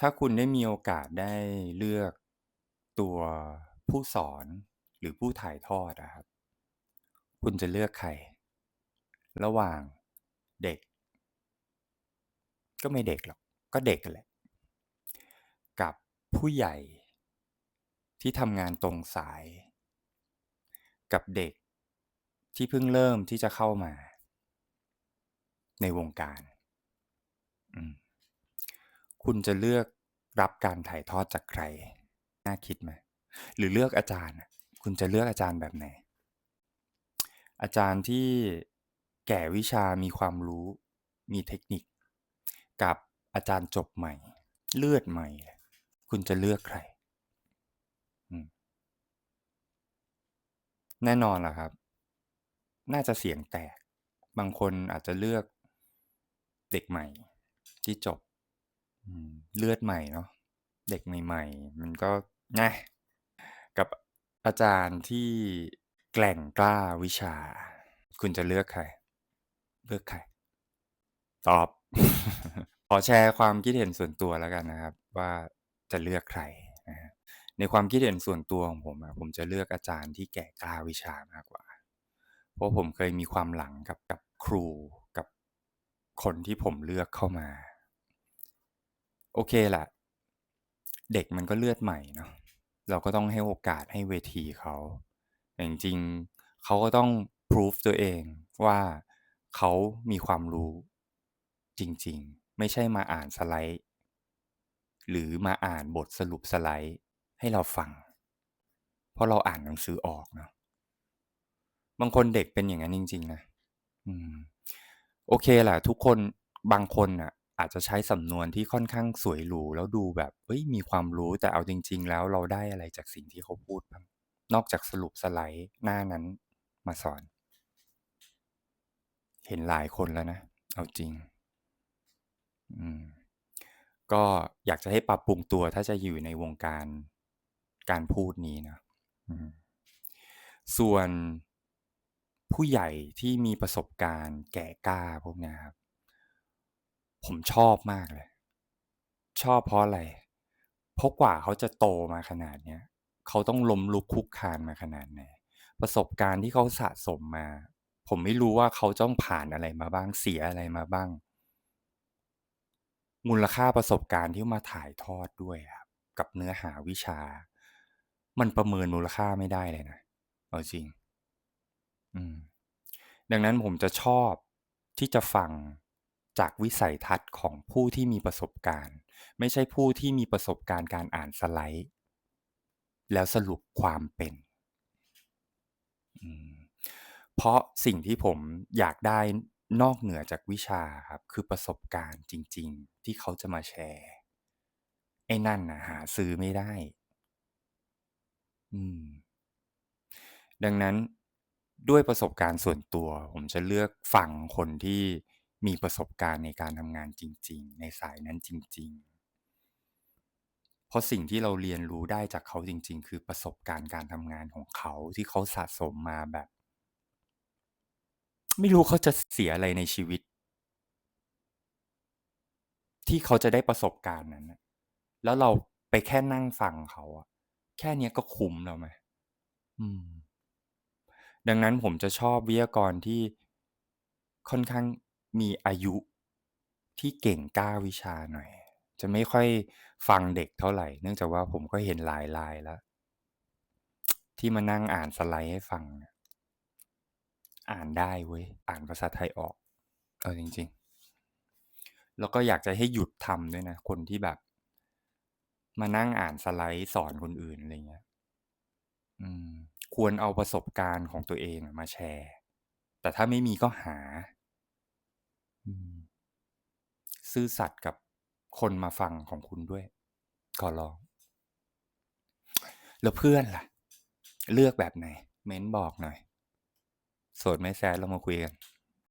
ถ้าคุณได้มีโอกาสได้เลือกตัวผู้สอนหรือผู้ถ่ายทอดอะครับ คุณจะเลือกใคร ระหว่างเด็ก ก็ไม่เด็กหรอก ก็เด็กกันแหละ กับผู้ใหญ่ที่ทำงานตรงสาย กับเด็กที่เพิ่งเริ่มที่จะเข้ามา ในวงการ อืม คุณจะเลือกรับการถ่ายทอดจากใคร น่าคิดไหม หรือเลือกอาจารย์ คุณจะเลือกอาจารย์แบบไหน อาจารย์ที่แก่วิชามีความรู้ มีเทคนิค กับอาจารย์จบใหม่ เลือดใหม่ คุณจะเลือกใคร แน่นอนล่ะครับ น่าจะเสียงแตก บางคนอาจจะเลือกเด็กใหม่ที่จบ อืม เลือดใหม่เนาะ เด็กใหม่ ๆ มันก็นะ กับอาจารย์ที่แกร่งกล้าวิชา คุณจะเลือกใคร เลือกใคร ตอบ ขอแชร์ความคิดเห็นส่วนตัวแล้วกันนะครับ ว่าจะเลือกใครนะครับในความคิดเห็นส่วนตัวของผมอะผมจะเลือกอาจารย์ที่แก่กล้าวิชามากกว่า เพราะผมเคยมีความหลังกับกับครูกับคนที่ผมเลือกเข้ามา โอเคแหละ เด็กมันก็เลือดใหม่เนาะเราก็ต้องให้โอกาสให้เวทีเขาแต่จริงๆเขาก็ต้องพรูฟตัวเองว่าเขามีความรู้จริงๆ ไม่ใช่มาอ่านสไลด์ หรือมาอ่านบทสรุปสไลด์ให้เราฟัง เพราะเราอ่านหนังสือออกเนาะบางคนเด็กเป็นอย่างนั้นจริง ๆ นะ อืม โอเคแหละทุกคนบางคนน่ะ อาจจะใช้สำนวนที่ค่อนข้างสวยหรู แล้วดูแบบ เฮ้ย มีความรู้ แต่เอาจริง ๆ แล้วเราได้อะไรจากสิ่งที่เขาพูดบ้าง นอกจากสรุปสไลด์หน้านั้นมาสอน เห็นหลายคนแล้วนะ เอาจริง อืม ก็อยากจะให้ปรับปรุงตัวถ้าจะอยู่ในวงการการพูดนี้นะอืมส่วนผู้ใหญ่ที่มีประสบการณ์แก่กล้าพวกเนี้ยครับ ผมชอบมากเลย ชอบเพราะอะไร เพราะกว่าเขาจะโตมาขนาดเนี้ยเขาต้องล้มลุกคุกคานมาขนาดไหนประสบการณ์ที่เขาสะสมมา ผมไม่รู้ว่าเขาต้องผ่านอะไรมาบ้างเสียอะไรมาบ้าง มูลค่าประสบการณ์ที่มาถ่ายทอดด้วยครับกับเนื้อหาวิชา มันประเมินมูลค่าไม่ได้เลยนะเอาจริง อืม ดังนั้นผมจะชอบที่จะฟัง จากวิสัยทัศน์ของผู้ที่มีประสบการณ์ ไม่ใช่ผู้ที่มีประสบการณ์การอ่านสไลด์ แล้วสรุปความเป็น เพราะสิ่งที่ผมอยากได้นอกเหนือจากวิชาครับ คือประสบการณ์จริง ๆ ที่เขาจะมาแชร์ ไอ้นั่นนะหาซื้อไม่ได้ อืม ดังนั้นด้วยประสบการณ์ส่วนตัว ผมจะเลือกฟังคนที่ มีประสบการณ์ในการทำงานจริง ๆ ในสายนั้นจริง ๆ เพราะสิ่งที่เราเรียนรู้ได้จากเขาจริง ๆ คือประสบการณ์การทำงานของเขาที่เขาสะสมมาแบบ ไม่รู้เขาจะเสียอะไรในชีวิต ที่เขาจะได้ประสบการณ์นั้นแล้วเราไปแค่นั่งฟังเขาอะแค่เนี้ยก็คุ้มแล้วไหมอืม ดังนั้นผมจะชอบวิทยากรที่ค่อนข้าง มีอายุที่เก่งกล้าวิชาหน่อย จะไม่ค่อยฟังเด็กเท่าไหร่ เนื่องจากว่าผมก็เห็นหลายรายแล้ว ที่มานั่งอ่านสไลด์ให้ฟัง อ่านได้เว้ย อ่านภาษาไทยออก เอาจริง ๆ แล้วก็อยากจะให้หยุดทำด้วยนะ คนที่แบบ มานั่งอ่านสไลด์สอนคนอื่นอะไรเงี้ย อืม ควรเอาประสบการณ์ของตัวเองมาแชร์ แต่ถ้าไม่มีก็หา ซื่อสัตย์กับคนมาฟังของคุณด้วยขอร้อง แล้วเพื่อนล่ะ เลือกแบบไหน เม้นบอกหน่อย โสดไม่แซดเรามาคุยกัน